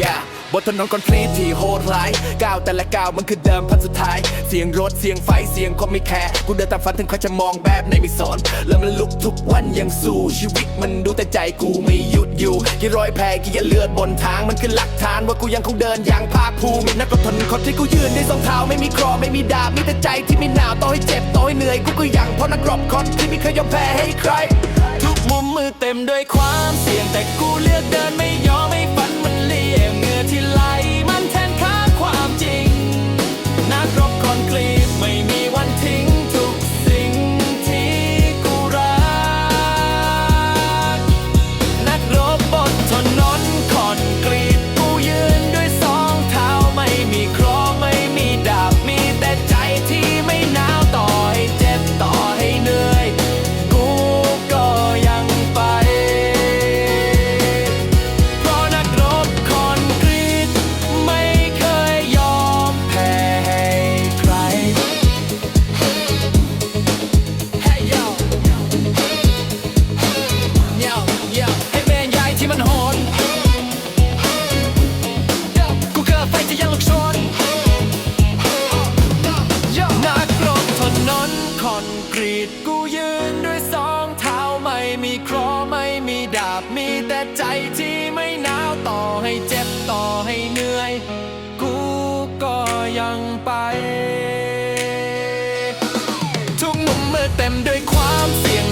yeah บนถนนคอนกรีตที่โหดร้ายก้าวแต่ละก้าวมันคือเดิมพันสุดท้าย เสียงรถเสียงไฟเสียงคนไม่แคร์กูเดินตามฝันถึงเขาจะมองแบบในไม่สอนแล้วมันลุกทุกวันยังสู้ชีวิตมันดูแต่ใจกูไม่หยุดอยู่กี่รอยแผลกี่เลือดบนทางมันคือหลักฐานว่ากูยังคงเดินอย่างภาคภูมินักรบทนคนที่กูยืนในสองเท้าไม่มีครอไม่มีดาบมีแต่ใจที่ไม่หนาวต่อให้เจ็บต่อให้เหนื่อยกูก็ยังเพราะนักรบคนที่ไม่เคยยอมแพ้ให้ใคร ทุกมุมมือเต็มด้วยความเสี่ยงแต่กูเลือกเดินไม่ อนกรีดกูยืนด้วยสองเท้าไม่มีครอไม่มีดาบมีแต่ใจที่ไม่หนาวต่อให้เจ็บต่อให้เหนื่อย กูก็ยังไป ทุกมุมมือเต็มด้วยความเสี่ยง